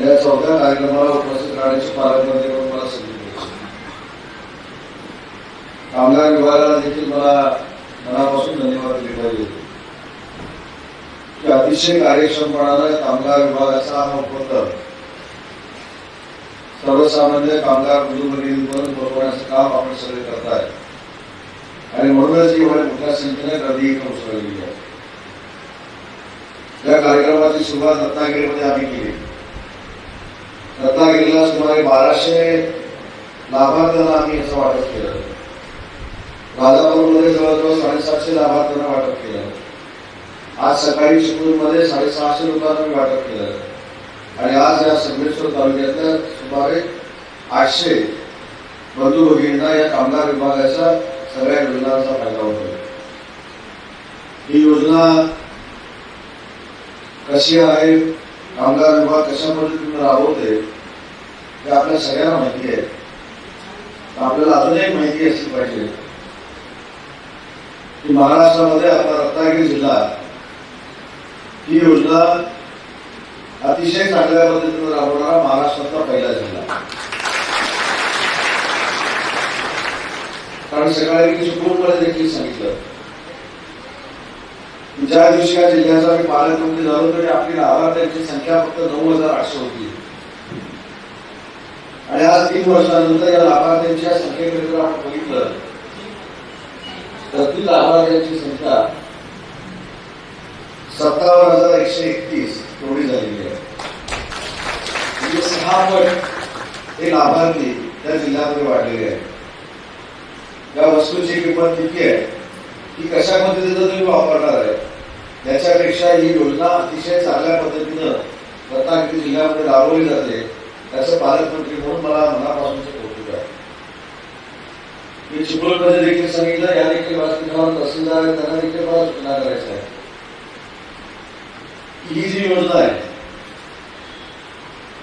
या चौथ्या कार्यक्रमाला उपस्थित राहण्याची पालकमंत्री म्हणून मला संधी कामगार विभागाला देखील मला मनापासून धन्यवाद दिले पाहिजे. की अतिशय कार्यक्षमपणानं कामगार विभागाचा हा उपक्रम सर्वसामान्य कामगार मधुमरीपर्यंत पोहोचवण्याचं काम आपण सगळे करताय. आणि म्हणूनच एवढ्या मोठ्या संख्येने गर्दी इथं उसळलेली आहे. या कार्यक्रमाची सुरुवात रत्नागिरीमध्ये आम्ही केली. रत्नागिरीला सुमारे बाराशे लाभार्थ्यांना आम्ही याचं वाटप केलं. राजापूरमध्ये जवळजवळ साडेसातशे लाभार्थ्यांना वाटप केलं. आज सकाळी चिपळूणमध्ये साडेसहाशे लोकांना मी वाटप केलं. आणि आज या संगमेश्वर तालुक्यातल्या सुमारे आठशे बंधू भगिनींना या कामगार विभागाच्या सगळ्या योजनांचा फायदा होतो ही योजना कशी आहे? कामगार विभाग कशा पद्धतीने राबवते हे आपल्या सगळ्यांना माहिती आहे. आपल्याला अजून एक माहिती असली पाहिजे की महाराष्ट्रामध्ये आपला रत्नागिरी जिल्हा ही योजना अतिशय चांगल्या पद्धतीने राबवणारा महाराष्ट्रातला पहिला जिल्हा. कारण सकाळी मी सुप्रीममध्ये देखील सांगितलं ज्या दिवशी या जिल्ह्याचा मी पालकमंत्री झालो तरी आपली लाभार्थ्यांची संख्या फक्त नऊ हजार आठशे होती. आणि आज तीन वर्षानंतर या लाभार्थ्यांच्या संख्येकडे जर आपण बघितलं तर ती लाभार्थ्यांची संख्या सत्तावन्न हजार एकशे एकतीस एवढी झालेली आहे. म्हणजे सहा पट हे लाभार्थी त्या जिल्ह्यामध्ये वाढलेले आहेत. या वस्तूची किंमत किती आहे? ती कशा पद्धतीचा तुम्ही वापरणार आहे? याच्यापेक्षा ही योजना अतिशय चांगल्या पद्धतीनं रत्नागिरी जिल्ह्यामध्ये राबवली जाते. त्याचं पालकमंत्री म्हणून मला मनापासूनचं कौतुक आहे. मी चिपळूणमध्ये देखील सांगितलं या देखील व्यासपीठावर तहसीलदार आहेत त्यांना देखील मला सूचना करायचं आहे. ही जी योजना आहे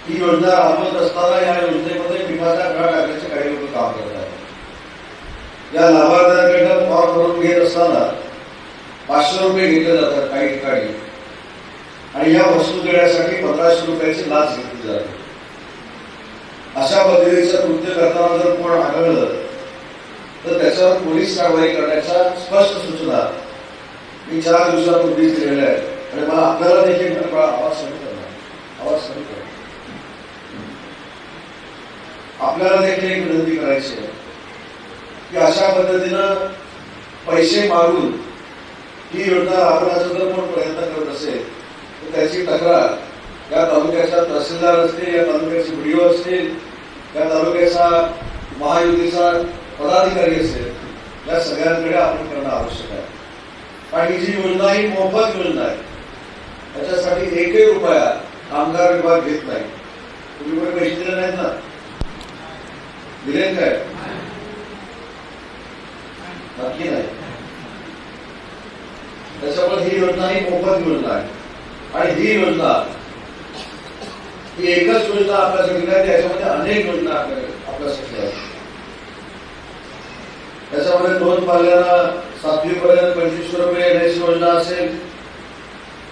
ही योजना राबवत असताना या योजनेमध्ये मिठाचा गळा टाकण्याचे काही लोक काम करत आहेत. या लाभार्थ्यांकडनं फॉर्म भरून घेत असताना पाचशे रुपये घेतले जातात काही ठिकाणी. आणि या वस्तू देण्यासाठी पंधराशे रुपयाची लाच घेतली जाते. अशा पद्धतीचं कृत्य करताना जर कोण आढळलं तर त्याच्यावर पोलीस कारवाई करण्याच्या स्पष्ट सूचना मी चार दिवसापूर्वीच दिलेल्या आहेत. आणि मला आपल्याला देखील आवाज कमी करणार. आवाज कमी करणार. आपल्याला देखील एक विनंती करायची आहे की अशा पद्धतीनं पैसे मारून ही योजना जर कोण प्रयत्न करत असेल तर त्याची तक्रार या तालुक्याचा तहसीलदार असतील या तालुक्याचे व्हिडिओ असतील या तालुक्याचा महायुतीचा पदाधिकारी असेल या सगळ्यांकडे आपण करणं आवश्यक आहे. आणि ही जी योजना ही मोफत योजना आहे. त्याच्यासाठी एकही रुपया कामगार विभाग घेत नाही. तुम्ही कोणी पैसे दिले नाहीत ना? दिले काय? नक्की नाही. त्याच्यामुळे ही योजना ही मोफत योजना आहे. आणि ही योजना ही एकच योजना आपल्यासाठी नाही त्याच्यामध्ये अनेक योजना आपल्या- आपल्यासाठी आहेत. त्याच्यामध्ये दोन पाल्याला सातवी पर्यंत पंचवीस रुपये देण्याची योजना असेल.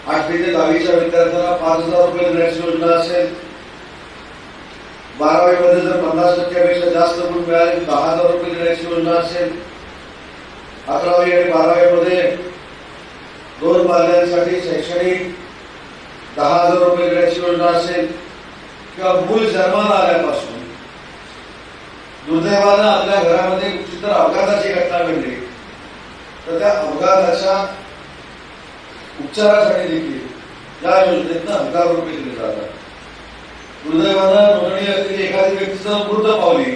आठवी ते दहावीच्या विद्यार्थ्यांना पाच हजार रुपये देण्याची योजना असेल. बारावीमध्ये जर पन्नास टक्क्यापेक्षा जास्त गुण मिळाले दहा हजार रुपये देण्याची योजना असेल. अकरावी आणि बारावीमध्ये दोन पाल्यांसाठी शैक्षणिक दहा हजार रुपये देण्याची योजना असेल किंवा मूल जन्माला आल्यापासून दुर्दैवानं आपल्या घरामध्ये कुठली तर अपघाताची घटना घडली. तर त्या अपघाताच्या उपचारासाठी देखील या योजनेतनं हजार रुपये दिले जातात. दुर्दैवानं नोंदणी असलेली एखादी व्यक्ती जर मृत पावली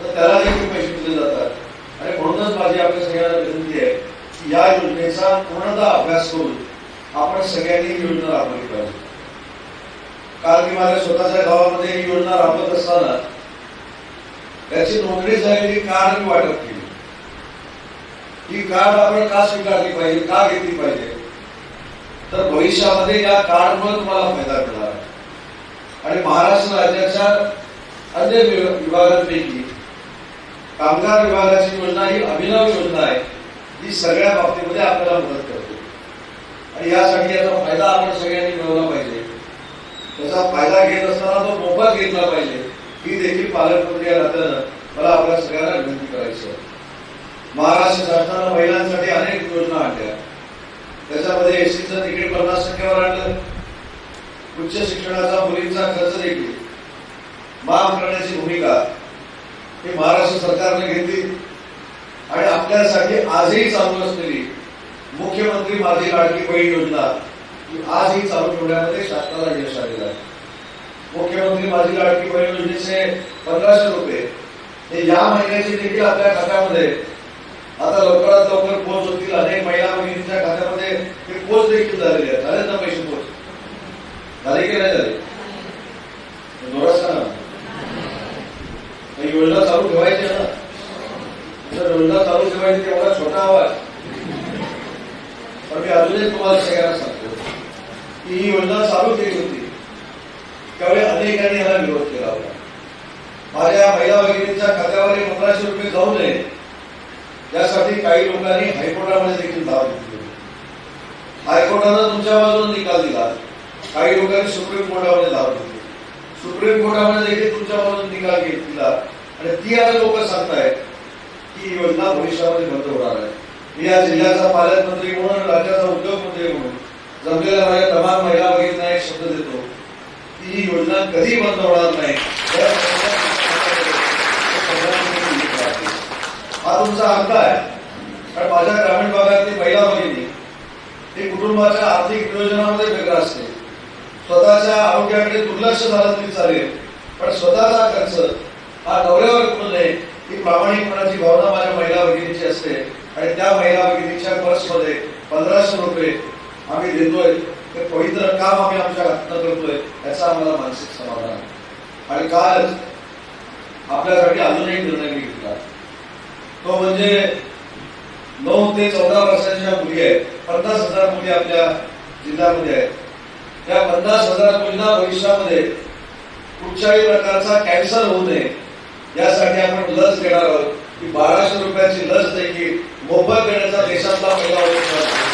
तर त्याला देखील पैसे दिले जातात आणि म्हणूनच माझी आपल्या सगळ्यांना विनंती आहे की या योजनेचा पूर्णतः करून आपण सगळ्यांनी योजना राबवली पाहिजे. काल मी माझ्या स्वतःच्या गावामध्ये ही योजना राबवत असताना त्याची नोंदणी झालेली कार्ड मी वाटप केली. ही कार्ड आपण का स्वीकारली पाहिजे का घेतली पाहिजे? तर भविष्यामध्ये या कार्डमुळे तुम्हाला फायदा मिळणार आणि महाराष्ट्र राज्याच्या अन्य विभागांपैकी कामगार विभागाची योजना ही अभिनव योजना आहे ही सगळ्या बाबतीमध्ये आपल्याला मदत करते. आणि यासाठी याचा फायदा आपण सगळ्यांनी मिळवला पाहिजे. त्याचा फायदा घेत असताना तो मोफत घेतला पाहिजे. ही देखील पालकमंत्री या नात्यानं मला आपल्या सगळ्यांना विनंती करायची आहे. महाराष्ट्र शासनानं महिलांसाठी अनेक योजना आणल्या. त्याच्यामध्ये एसटीचं तिकीट पन्नास टक्क्यावर आणलं. उच्च शिक्षणाचा मुलींचा खर्च देखील. माफ करण्याची भूमिका ही महाराष्ट्र सरकारने घेतली. आणि आपल्यासाठी आजही चालू असलेली मुख्यमंत्री माझी लाडकी बहीण योजना ही चालू ठेवण्यामध्ये शासनाला यश आलेलं आहे. मुख्यमंत्री माझी लाडकी बहीण योजनेचे पंधराशे रुपये. हे या महिन्याचे देखील आपल्या खात्यामध्ये. आता लवकरात लवकर पोच होतील. अनेक महिला बहिणींच्या खात्यामध्ये ते पोच देखील झालेले आहेत झालेत ना पैसे पोच झाले की नाही झाले जोरात सांगा ही योजना चालू ठेवायची आहे ना जर योजना चालू ठेवायची तेवढा छोटा आवाज पण मी अजूनही तुम्हाला सगळ्यांना सांगतो की ही योजना चालू केली होती त्यावेळी अनेकांनी याला विरोध केला होता माझ्या महिला भगिनींच्या खात्यावर हे पंधराशे रुपये जाऊ नये यासाठी काही लोकांनी हायकोर्टामध्ये देखील धाव घेतली हायकोर्टानं तुमच्या बाजूने निकाल दिला. काही लोकांनी सुप्रीम कोर्टामध्ये धाव घेतली सुप्रीम कोर्टामध्ये देखील तुमच्या बाजूने निकाल घेत दिला. आणि ती आता लोक सांगतायत की ही योजना भविष्यामध्ये बंद होणार आहे. मी या जिल्ह्याचा पालकमंत्री म्हणून राज्याचा उद्योगमंत्री म्हणून जमलेल्या माझ्या तमाम महिला भगिनींना एक शब्द देतो की ही योजना कधी बंद होणार नाही हा तुमचा हक्क आहे. कारण माझ्या ग्रामीण भागातली महिला भगिनी ती कुटुंबाच्या आर्थिक नियोजनामध्ये वेगळं असते. स्वतःच्या आरोग्याकडे दुर्लक्ष झालं तरी चालेल पण स्वतःचा खर्च हा नवऱ्यावर करू नये ही प्रामाणिकपणाची भावना माझ्या महिला भगिनीची असते. आणि त्या महिला भगिनीच्या पर्समध्ये पंधराशे रुपये आम्ही देतोय. ते पवित्र काम आम्ही आमच्या हातनं करतोय याचा आम्हाला मानसिक समाधान आहे. आणि कालच आपल्यासाठी अजून एक निर्णय तो म्हणजे नऊ ते चौदा वर्षांच्या मुली आहेत पन्नास हजार मुली आपल्या जिल्ह्यामध्ये आहेत. त्या पन्नास हजार मुलींना भविष्यामध्ये कुठच्याही प्रकारचा कॅन्सर होऊ नये. यासाठी आपण लस घेणार आहोत. की बाराशे रुपयाची लस देखील मोफत देण्याचा देशातला पहिला उपक्रम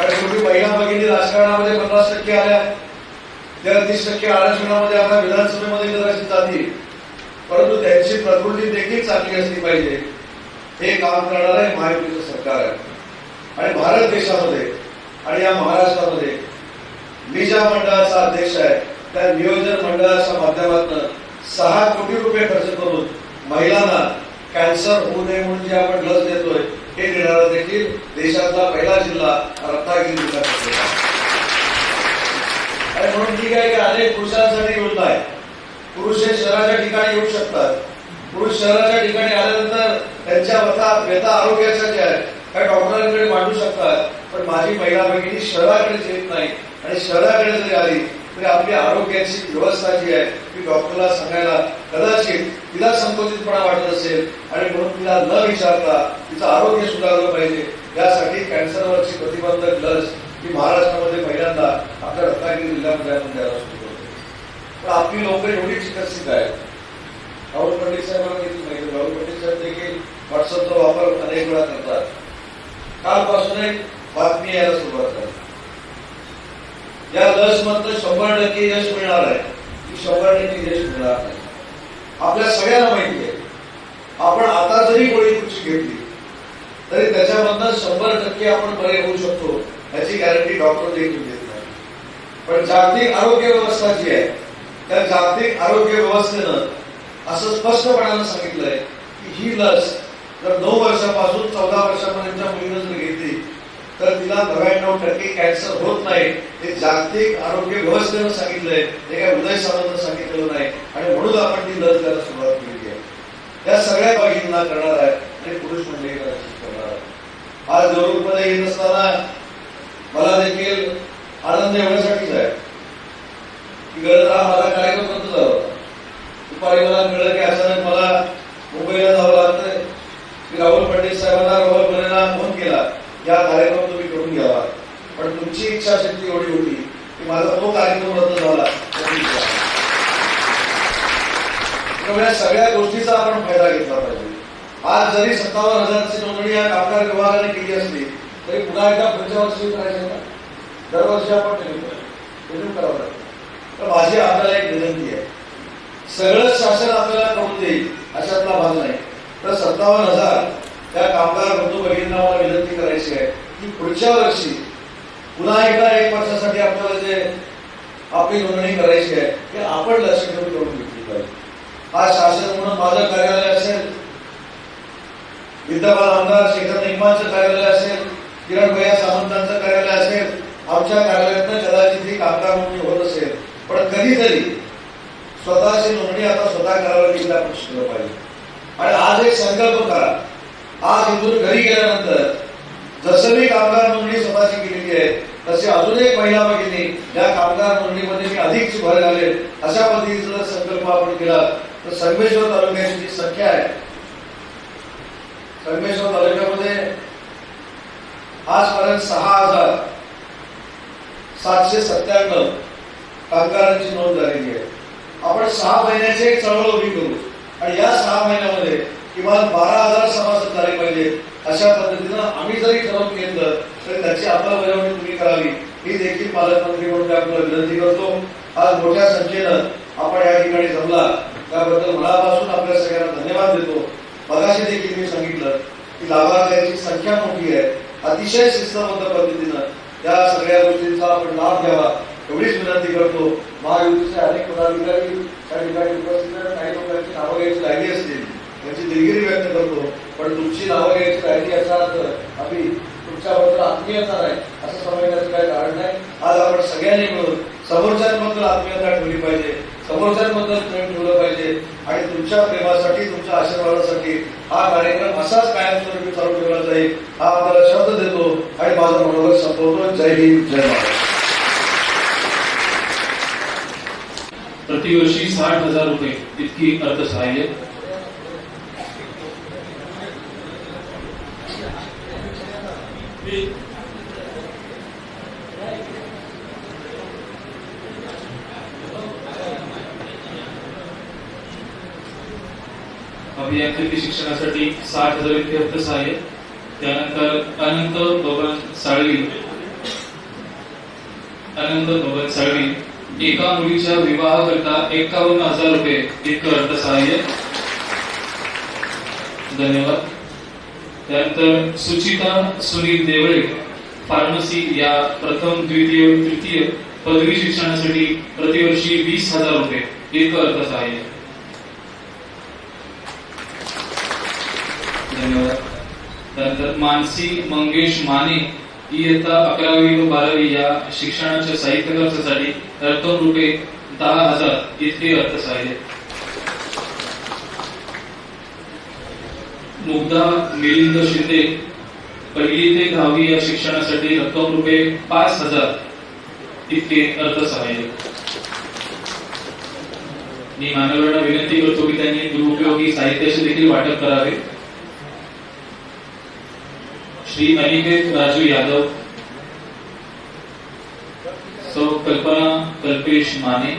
आणि शेवटी महिला भगिनी राजकारणामध्ये पन्नास टक्के आल्या. त्या तीस टक्के आरक्षणामध्ये आता विधानसभेमध्ये कदाचित जातील. परंतु त्यांची प्रकृती देखील चांगली असली पाहिजे. हे काम करणारे महायुतीचं सरकार आहे. आणि भारत देशामध्ये आणि या महाराष्ट्रामध्ये मी ज्या मंडळाचा अध्यक्ष आहे. त्या नियोजन मंडळाच्या माध्यमातून सहा कोटी रुपये खर्च करून महिलांना कॅन्सर होऊ नये म्हणून जे आपण लस देतोय हे देणारा देखील देशातला पहिला जिल्हा रत्नागिरी जिल्हा आणि म्हणून ठीक आहे की अनेक पुरुषांसाठी योजना आहे. पुरुष हे शहराच्या ठिकाणी येऊ शकतात. पुरुष शहराच्या ठिकाणी आल्यानंतर त्यांच्या व्यथा व्यथा आरोग्याच्या ज्या आहेत. त्या डॉक्टरांकडे मांडू शकतात. पण माझी महिला भगिनी शहराकडेच येत नाही. आणि शहराकडे जरी आली तरी आपली आरोग्याची व्यवस्था जी आहे ती डॉक्टरला सांगायला कदाचित तिला संकोचितपणा वाटत असेल आणि म्हणून तिला न विचारता तिचं आरोग्य सुधारलं पाहिजे. यासाठी कॅन्सरवरची प्रतिबंधक लस ही महाराष्ट्रामध्ये पहिल्यांदा आपल्या रत्नागिरी जिल्ह्यामध्ये आपण द्यायला सुरू पण आपली लोक एवढी विकसित आहेत. राहुल पंडित साहेबांना माहिती राहुल पंडित साहेब देखील व्हॉट्सअपचा वापर अनेक वेळा करतात. कालपासून एक बातमी यायला सुरुवात झाली. या लस मधलं शंभर टक्के यश मिळणार आहे. की शंभर टक्के यश मिळणार नाही. आपल्या सगळ्यांना माहिती आहे. आपण आता जरी गोळी कुठची घेतली तरी त्याच्यामधनं शंभर टक्के आपण बरे होऊ शकतो याची गॅरंटी डॉक्टर देखील देत नाही. पण जागतिक आरोग्य व्यवस्था जी आहे त्या जागतिक आरोग्य व्यवस्थेनं असं स्पष्टपणानं सांगितलंय की ही लस जर नऊ वर्षापासून चौदा वर्षापर्यंतच्या मुलीनं जर घेतली तर तिला नव्याण्णव टक्के कॅन्सर होत नाही. हे जागतिक आरोग्य व्यवस्थेनं सांगितलंय. हे काय उदय सावंत सांगितलेलं नाही. आणि म्हणून आपण ती लस द्यायला सुरुवात केली आहे. या सगळ्या बाबींना करणार आहे आणि पुरुष मंडळी करणार आहे. आज जरूरमध्ये येत असताना मला देखील आनंद एवढ्यासाठीच आहे. की? मला हा माझा कार्यक्रम दुपारी मला मिळलं की असं मला मुंबईला जावं लागतंय. मी राहुल पंडित साहेबांना राहुल बनेला फोन केला. या कार्यक्रम तुम्ही करून घ्यावा. पण तुमची इच्छाशक्ती एवढी होती की माझा तो कार्यक्रम रद्द झाला. त्यामुळे या सगळ्या गोष्टीचा आपण फायदा घेतला पाहिजे. आज जरी सत्तावन्न हजारची नोंदणी या कामगार विभागाने केली असली तरी पुन्हा एकदा पुढच्या वर्षी करायचं का? दरवर्षी आपण करावं लागतं. तर माझी आपल्याला एक विनंती आहे. सगळं शासन आपल्याला करून देईल अशातला भाग नाही. तर सत्तावन्न हजार त्या कामगार बंधू भगिनींना मला विनंती करायची आहे की पुढच्या वर्षी पुन्हा एकदा एक वर्षासाठी आपल्याला जे आपली नोंदणी करायची आहे ते आपण लक्ष ठेवून करून घेतली पाहिजे. हा शासन म्हणून माझं कार्यालय असेल विद्यमान आमदार शेखर निगमांचं कार्यालय असेल किरण भैया सामंतांचं कार्यालय असेल आमच्या कार्यालयातनं कदाचित ही कामगार नोंदणी होत असेल पण कधीतरी स्वतःची नोंदणी आता स्वतः करायला देखील आपण शिकलं पाहिजे. आणि आज एक संकल्प करा. आज इथून घरी गेल्यानंतर जसं मी कामगार नोंदणी स्वतःची केलेली आहे तशी अजून एक महिला भगिनी ज्या कामगार नोंदणीमध्ये मी अधिक भर घालेल अशा पद्धतीचा जर संकल्प आपण केला तर संगमेश्वर तालुक्याची जी संख्या आहे संगमेश्वर तालुक्यामध्ये आजपर्यंत सहा हजार सातशे सत्त्याण्णव कामगारांची नोंद झालेली आहे. आपण सहा महिन्याची एक चळवळ उभी करू. आणि या सहा महिन्यामध्ये किमान बारा हजार सभासद झाले पाहिजे. अशा पद्धतीनं आम्ही जरी ठरवून घेतलं तरी त्याची अंमलबजावणी तुम्ही करावी. ही देखील पालकमंत्री म्हणून आपल्याला विनंती करतो. आज मोठ्या संख्येनं आपण या ठिकाणी जमला. त्याबद्दल मनापासून आपल्या सगळ्यांना धन्यवाद देतो. मगाशी देखील मी सांगितलं की लाभार्थ्यांची संख्या मोठी आहे. अतिशय शिस्तबद्ध पद्धतीनं या सगळ्या गोष्टींचा आपण लाभ घ्यावा. एवढीच विनंती करतो. महायुतीचे अनेक पदाधिकारी त्या ठिकाणी उपस्थित काही लोकांची नावं घ्यायची राहिली असतील त्यांची दिलगिरी व्यक्त करतो. पण तुमची नावं घ्यायची राहिली याचा अर्थ आम्ही तुमच्याबद्दल आत्मीयता नाही असं समजण्याचं काही कारण नाही. आज आपण सगळ्यांनी मिळून समोरच्यांबद्दल आत्मीयता ठेवली पाहिजे समोरच्यांबद्दल प्रेम ठेवलं पाहिजे आणि तुमच्या प्रेमासाठी तुमच्या आशीर्वादासाठी हा कार्यक्रम असाच कायमस्वरूपी चालू ठेवला जाईल. हा आपल्याला शब्द देतो आणि माझा मनोगत संपवतो. जय हिंद जय महाराष्ट्र. प्रतिवर्षी साठ हजार रुपये इतकी अर्थसहाय्य. अभियांत्रिकी शिक्षणासाठी साठ हजार इतके अर्थसहाय्य. त्यानंतर अनंत भवन साळवी. अनंत भवन साळवी. एका मुलीच्या विवाहाकरता एकावन्न हजार रुपये. इतकं अर्थसहाय्य धन्यवाद. त्यानंतर सुचिता सुनील देवळे फार्मसी या प्रथम द्वितीय तृतीय पदवी शिक्षणासाठी प्रतिवर्षी वीस हजार रुपये. इतकं अर्थसहाय्य धन्यवाद. त्यानंतर मानसी मंगेश माने इयत्ता अकरावी व बारावी या शिक्षणाच्या साहित्य खर्चासाठी रक्कम रुपये दहा हजार इतके अर्थसहाय्य. मुग्धा मिलिंद शिंदे पहिली ते दहावी या शिक्षणासाठी रक्कम रुपये पाच हजार इतके अर्थसहाय्य. मी मानवांना विनंती करतो की त्यांनी दुरुपयोगी साहित्याचे देखील वाटप करावे. श्री अनिकेत राजू यादव. सौ कल्पना कल्पेश माने.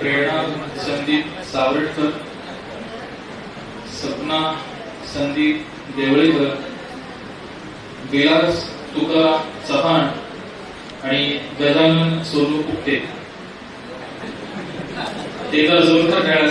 प्रेरणा संदीप सावरटकर. सपना संदीप देवळेकर. विलास तुकाराम चव्हाण. गजानन सोनू कुपटे ते तर जोरदार खेळायला